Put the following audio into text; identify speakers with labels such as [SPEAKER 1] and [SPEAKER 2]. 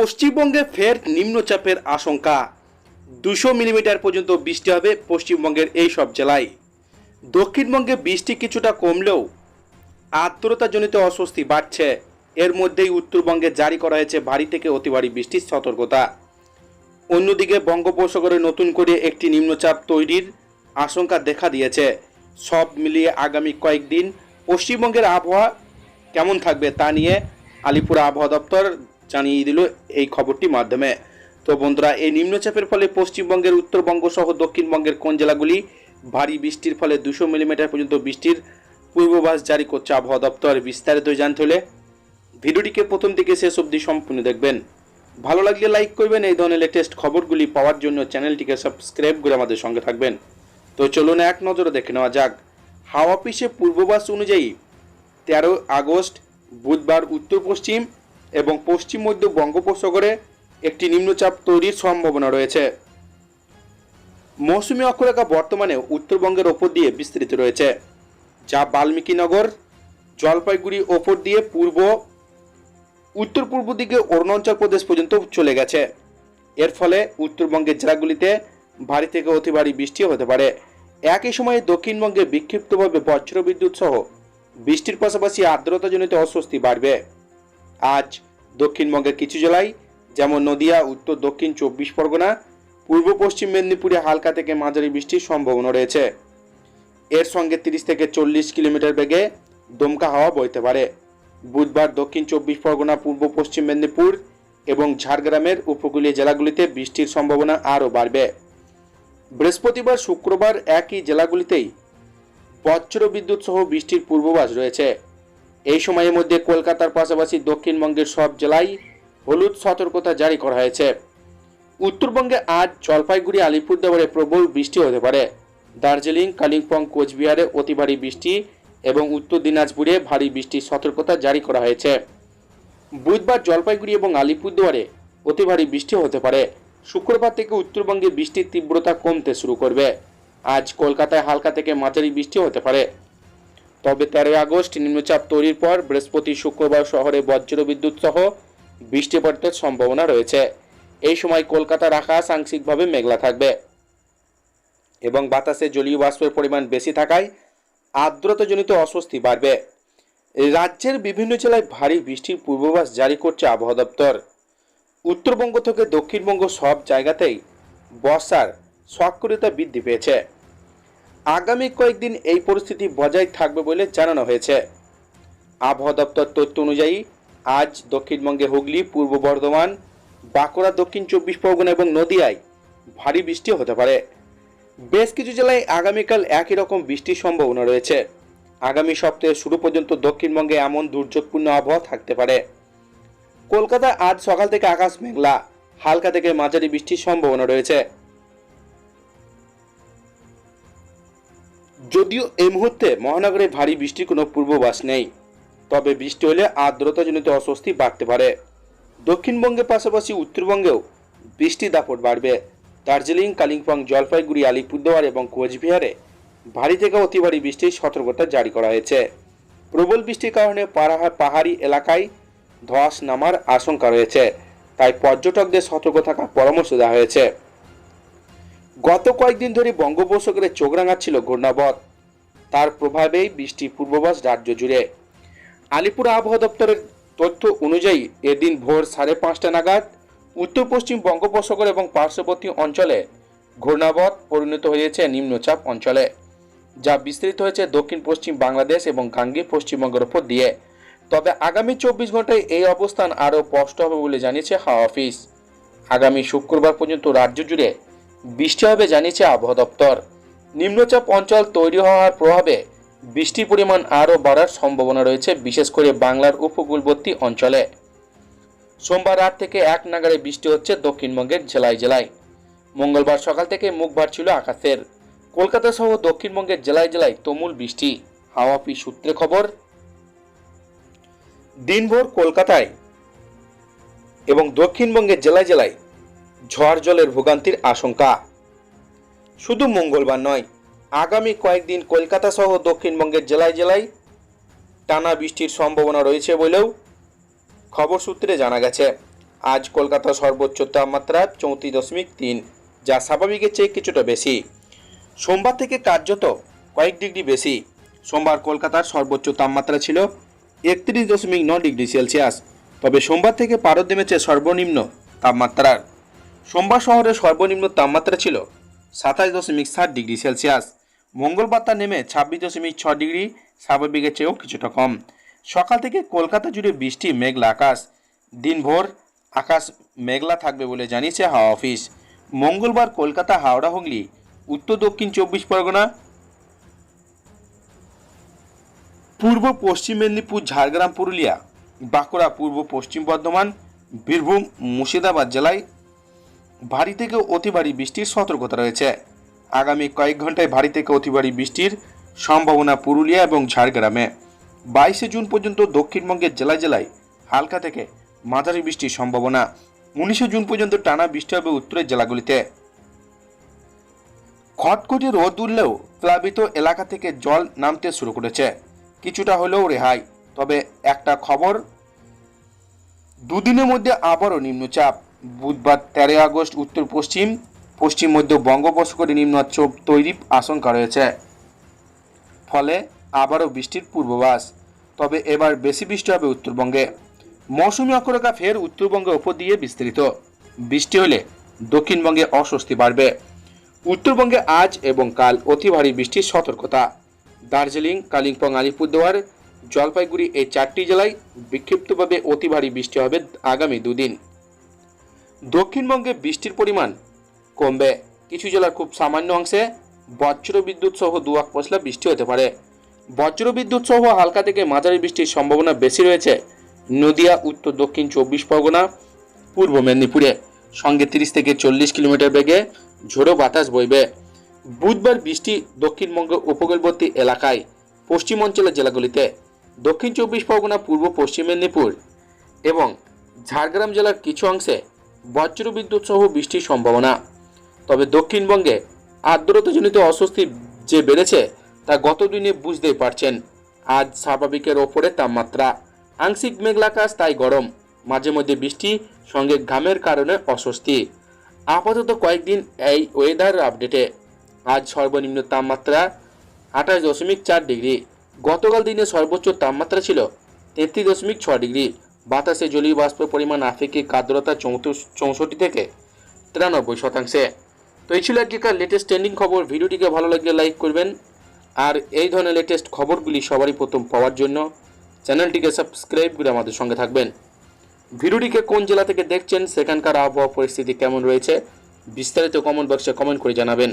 [SPEAKER 1] পশ্চিমবঙ্গে ফের নিম্নচাপের আশঙ্কা। দুশো মিলিমিটার পর্যন্ত বৃষ্টি হবে পশ্চিমবঙ্গের এই সব জেলায়। দক্ষিণবঙ্গে বৃষ্টি কিছুটা কমলেও আর্দ্রতাজনিত অস্বস্তি বাড়ছে। এর মধ্যেই উত্তরবঙ্গে জারি করা হয়েছে ভারী থেকে অতি ভারী বৃষ্টির সতর্কতা। অন্যদিকে বঙ্গোপসাগরে নতুন করে একটি নিম্নচাপ তৈরির আশঙ্কা দেখা দিয়েছে। সব মিলিয়ে আগামী কয়েকদিন পশ্চিমবঙ্গের আবহাওয়া কেমন থাকবে তা নিয়ে আলিপুর আবহাওয়া দপ্তর জানিয়ে দিল এই খবরটির মাধ্যমে। তো বন্ধুরা, এই নিম্নচাপের ফলে পশ্চিমবঙ্গের উত্তরবঙ্গ সহ দক্ষিণবঙ্গের কোন জেলাগুলি ভারী বৃষ্টির ফলে দুশো মিলিমিটার পর্যন্ত বৃষ্টির পূর্বাভাস জারি করছে আবহাওয়া দপ্তর বিস্তারিত জানতে হলে ভিডিওটিকে প্রথম থেকে শেষ অবধি সম্পূর্ণ দেখবেন। ভালো লাগলে লাইক করবেন, এই ধরনের লেটেস্ট খবরগুলি পাওয়ার জন্য চ্যানেলটিকে সাবস্ক্রাইব করে আমাদের সঙ্গে থাকবেন। তো চলুন এক নজরে দেখে নেওয়া যাক। হাওয়া অফিসে পূর্বাভাস অনুযায়ী তেরো আগস্ট, বুধবার উত্তর পশ্চিম এবং পশ্চিম মধ্য বঙ্গোপসাগরে একটি নিম্নচাপ তৈরির সম্ভাবনা রয়েছে। মৌসুমী অক্ষরেখা বর্তমানে উত্তরবঙ্গের ওপর দিয়ে বিস্তৃত রয়েছে, যা বাল্মীকিনগর জলপাইগুড়ি ওপর দিয়ে পূর্ব উত্তর পূর্ব দিকে অরুণাচল প্রদেশ পর্যন্ত চলে গেছে। এর ফলে উত্তরবঙ্গের জেলাগুলিতে ভারী থেকে অতি ভারী বৃষ্টি হতে পারে। একই সময়ে দক্ষিণবঙ্গে বিক্ষিপ্তভাবে বজ্রবিদ্যুৎ সহ বৃষ্টির পাশাপাশি আর্দ্রতাজনিত অস্বস্তি বাড়বে। আজ দক্ষিণবঙ্গের কিছু জেলায়, যেমন নদিয়া, উত্তর, দক্ষিণ, চব্বিশ পরগনা, পূর্ব পশ্চিম মেদিনীপুরে হালকা থেকে মাঝারি বৃষ্টির সম্ভাবনা রয়েছে। এর সঙ্গে তিরিশ থেকে চল্লিশ কিলোমিটার বেগে দমকা হাওয়া বইতে পারে। বুধবার দক্ষিণ চব্বিশ পরগনা, পূর্ব পশ্চিম মেদিনীপুর এবং ঝাড়গ্রামের উপকূলীয় জেলাগুলিতে বৃষ্টির সম্ভাবনা আরও বাড়বে। বৃহস্পতিবার, শুক্রবার একই জেলাগুলিতেই বজ্র বিদ্যুৎ সহ বৃষ্টির পূর্বাভাস রয়েছে। এই সময়ের মধ্যে কলকাতার পাশাপাশি দক্ষিণবঙ্গের সব জেলায় হলুদ সতর্কতা জারি করা হয়েছে। উত্তরবঙ্গে আজ জলপাইগুড়ি, আলিপুরদুয়ারে প্রবল বৃষ্টি হতে পারে। দার্জিলিং, কালিম্পং, কোচবিহারে অতি ভারী বৃষ্টি এবং উত্তর দিনাজপুরে ভারী বৃষ্টির সতর্কতা জারি করা হয়েছে। বুধবার জলপাইগুড়ি এবং আলিপুরদুয়ারে অতি ভারী বৃষ্টি হতে পারে। শুক্রবার থেকে উত্তরবঙ্গে বৃষ্টির তীব্রতা কমতে শুরু করবে। আজ কলকাতায় হালকা থেকে মাঝারি বৃষ্টি হতে পারে। তবে তেরোই আগস্ট নিম্নচাপ তৈরির পর বৃহস্পতি শুক্রবার শহরে বজ্রবিদ্যুৎ সহ বৃষ্টিপাতের সম্ভাবনা রয়েছে। এই সময় কলকাতার আকাশ আংশিকভাবে মেঘলা থাকবে এবং বাতাসে জলীয় বাষ্পের পরিমাণ বেশি থাকায় আর্দ্রতাজনিত অস্বস্তি বাড়বে। রাজ্যের বিভিন্ন জেলায় ভারী বৃষ্টির পূর্বাভাস জারি করছে আবহাওয়া দপ্তর। উত্তরবঙ্গ থেকে দক্ষিণবঙ্গ সব জায়গাতেই বর্ষার সক্রিয়তা বৃদ্ধি পেয়েছে। আগামী কয়েকদিন এই পরিস্থিতি বজায় থাকবে বলে জানানো হয়েছে। আবহাওয়া দপ্তর তথ্য অনুযায়ী, আজ দক্ষিণবঙ্গে হুগলি, পূর্ব বর্ধমান, বাঁকুড়া, দক্ষিণ চব্বিশ পরগনা এবং নদিয়ায় ভারী বৃষ্টি হতে পারে। বেশ কিছু জেলায় আগামীকাল একই রকম বৃষ্টির সম্ভাবনা রয়েছে। আগামী সপ্তাহের শুরু পর্যন্ত দক্ষিণবঙ্গে এমন দুর্যোগপূর্ণ আবহাওয়া থাকতে পারে। কলকাতায় আজ সকাল থেকে আকাশ মেঘলা, হালকা থেকে মাঝারি বৃষ্টির সম্ভাবনা রয়েছে। যদিও এই মুহূর্তে মহানগরে ভারী বৃষ্টির কোনো পূর্বাভাস নেই, তবে বৃষ্টি হলে আর্দ্রতাজনিত অস্বস্তি বাড়তে পারে। দক্ষিণবঙ্গের পাশাপাশি উত্তরবঙ্গেও বৃষ্টি দাপট বাড়বে। দার্জিলিং, কালিম্পং, জলপাইগুড়ি, আলিপুরদুয়ার এবং কোচবিহারে ভারী থেকে অতি ভারী বৃষ্টির সতর্কতা জারি করা হয়েছে। প্রবল বৃষ্টির কারণে পাহাড়ি এলাকায় ধস নামার আশঙ্কা রয়েছে। তাই পর্যটকদের সতর্ক থাকার পরামর্শ দেওয়া হয়েছে। গত কয়েকদিন ধরে বঙ্গোপসাগরে চোখ রাঙাচ্ছিল ঘূর্ণাবধ তার প্রভাবেই বৃষ্টির পূর্বাভাস রাজ্য জুড়ে। আলিপুর আবহাওয়া দপ্তরের তথ্য অনুযায়ী এদিন ভোর সাড়ে পাঁচটা নাগাদ উত্তর পশ্চিম বঙ্গোপসাগর এবং পার্শ্ববর্তী অঞ্চলে ঘূর্ণাবধ পরিণত হয়েছে নিম্নচাপ অঞ্চলে, যা বিস্তৃত হয়েছে দক্ষিণ পশ্চিম বাংলাদেশ এবং গাঙ্গী পশ্চিমবঙ্গের ওপর দিয়ে। তবে আগামী চব্বিশ ঘন্টায় এই অবস্থান আরও স্পষ্ট হবে বলে জানিয়েছে হাওয়া অফিস। আগামী শুক্রবার পর্যন্ত রাজ্য জুড়ে বৃষ্টি হবে জানিয়েছে আবহাওয়া দপ্তর। নিম্নচাপ অঞ্চল তৈরি হওয়ার প্রভাবে বৃষ্টির পরিমাণ আরও বাড়ার সম্ভাবনা রয়েছে, বিশেষ করে বাংলার উপকূলবর্তী অঞ্চলে। সোমবার রাত থেকে এক নাগারে বৃষ্টি হচ্ছে দক্ষিণবঙ্গের জেলায় জেলায়। মঙ্গলবার সকাল থেকে মুখ ছিল আকাশের। কলকাতা সহ দক্ষিণবঙ্গের জেলায় জেলায় তুমুল বৃষ্টি। হাওয়া অফিস সূত্রে খবর, দিনভর কলকাতায় এবং দক্ষিণবঙ্গের জেলায় জেলায় ঝড় জলের ভোগান্তির আশঙ্কা। শুধু মঙ্গলবার নয়, আগামী কয়েকদিন কলকাতা সহ দক্ষিণবঙ্গের জেলায় জেলায় টানা বৃষ্টির সম্ভাবনা রয়েছে বলেও খবর সূত্রে জানা গেছে। আজ কলকাতা সর্বোচ্চ তাপমাত্রা চৌত্রিশ দশমিক তিন, যা স্বাভাবিকের চেয়ে কিছুটা বেশি। সোমবার থেকে কার্যত কয়েক ডিগ্রি বেশি। সোমবার কলকাতার সর্বোচ্চ তাপমাত্রা ছিল একত্রিশ দশমিক ন ডিগ্রি সেলসিয়াস, তবে সোমবার থেকে পারদ নেমেছে সর্বনিম্ন তাপমাত্রার। সোমবার শহরের সর্বনিম্ন তাপমাত্রা ছিল সাতাশ দশমিক সাত ডিগ্রি সেলসিয়াস। মঙ্গলবার তা নেমে ছাব্বিশ দশমিক ছ ডিগ্রি, স্বাভাবিকের চেয়েও কিছুটা কম। সকাল থেকে কলকাতা জুড়ে বৃষ্টি, মেঘলা আকাশ। দিনভর আকাশ মেঘলা থাকবে বলে জানিয়েছে হাওয়া অফিস। মঙ্গলবার কলকাতা, হাওড়া, হুগলি, উত্তর, দক্ষিণ চব্বিশ পরগনা, পূর্ব, পশ্চিম মেদিনীপুর, ঝাড়গ্রাম, পুরুলিয়া, বাঁকুড়া, পূর্ব, পশ্চিম বর্ধমান, বীরভূম, মুর্শিদাবাদ জেলায় ভারী থেকে অতি ভারী বৃষ্টির সতর্কতা রয়েছে। আগামী কয়েক ঘন্টায় ভারী থেকে অতি ভারী বৃষ্টির সম্ভাবনা পুরুলিয়া এবং ঝাড়গ্রামে। বাইশে জুন পর্যন্ত দক্ষিণবঙ্গের জেলায় জেলায় হালকা থেকে মাঝারি বৃষ্টির সম্ভাবনা। উনিশে জুন পর্যন্ত টানা বৃষ্টি হবে উত্তরের জেলাগুলিতে। খটখটে রোদ উঠলেও প্লাবিত এলাকা থেকে জল নামতে শুরু করেছে। কিছুটা হলেও রেহাই। তবে একটা খবর, দুদিনের মধ্যে আবারও নিম্নচাপ। বুধবার তেরোই আগস্ট উত্তর পশ্চিম পশ্চিম মধ্য বঙ্গোপসাগরে নিম্নচাপ তৈরির আশঙ্কা রয়েছে। ফলে আবারও বৃষ্টির পূর্বাভাস, তবে এবার বেশি বৃষ্টি হবে উত্তরবঙ্গে। মৌসুমী অক্ষরেখা ফের উত্তরবঙ্গের ওপর দিয়ে বিস্তৃত। বৃষ্টি হলে দক্ষিণবঙ্গে অস্বস্তি বাড়বে। উত্তরবঙ্গে আজ এবং কাল অতি ভারী বৃষ্টির সতর্কতা। দার্জিলিং, কালিম্পং, আলিপুরদুয়ার, জলপাইগুড়ি এই চারটি জেলায় বিক্ষিপ্তভাবে অতি ভারী বৃষ্টি হবে আগামী দুদিন। দক্ষিণবঙ্গে বৃষ্টির পরিমাণ কমবে। কিছু জেলার খুব সামান্য অংশে বজ্র বিদ্যুৎ সহ দুয়াক পশলা বৃষ্টি হতে পারে। বজ্র বিদ্যুৎ সহ হালকা থেকে মাঝারি বৃষ্টির সম্ভাবনা বেশি রয়েছে নদিয়া, উত্তর, দক্ষিণ, চব্বিশ পরগনা, পূর্ব মেদিনীপুরে। সঙ্গে তিরিশ থেকে চল্লিশ কিলোমিটার বেগে ঝোড়ো বাতাস বইবে। বুধবার বৃষ্টি দক্ষিণবঙ্গ উপকূলবর্তী এলাকায়, পশ্চিম অঞ্চলের জেলাগুলিতে। দক্ষিণ চব্বিশ পরগনা, পূর্ব, পশ্চিম মেদিনীপুর এবং ঝাড়গ্রাম জেলার কিছু অংশে বজ্রবিদ্যুৎ সহ বৃষ্টির সম্ভাবনা। তবে দক্ষিণবঙ্গে আর্দ্রতাজনিত অস্বস্তি যে বেড়েছে, তা গত দিনে বুঝতেই পারছেন। আজ স্বাভাবিকের ওপরে তাপমাত্রা। আংশিক মেঘলাকাশ, তাই গরম। মাঝে মধ্যে বৃষ্টি, সঙ্গে ঘামের কারণে অস্বস্তি। আপাতত কয়েকদিন এই ওয়েদার আপডেটে আজ সর্বনিম্ন তাপমাত্রা আঠাশ দশমিক চার ডিগ্রি। গতকাল দিনে সর্বোচ্চ তাপমাত্রা ছিল তেত্রিশ দশমিক ছ ডিগ্রি। বাতাসে জলীয় বাষ্পের পরিমাণ আপেক্ষিক আর্দ্রতা চৌষট্টি থেকে তিরানব্বই শতাংশে। তো এই ছিল আজকের লেটেস্ট ট্রেন্ডিং খবর। ভিডিওটিকে ভালো লাগলে লাইক করবেন। আর এই ধরনের লেটেস্ট খবরগুলি সবারই প্রথম পাওয়ার জন্য চ্যানেলটিকে সাবস্ক্রাইব করে আমাদের সঙ্গে থাকবেন। ভিডিওটিকে কোন জেলা থেকে দেখছেন, সেখানকার আবহাওয়া পরিস্থিতি কেমন রয়েছে, বিস্তারিত কমেন্ট বক্সে কমেন্ট করে জানাবেন।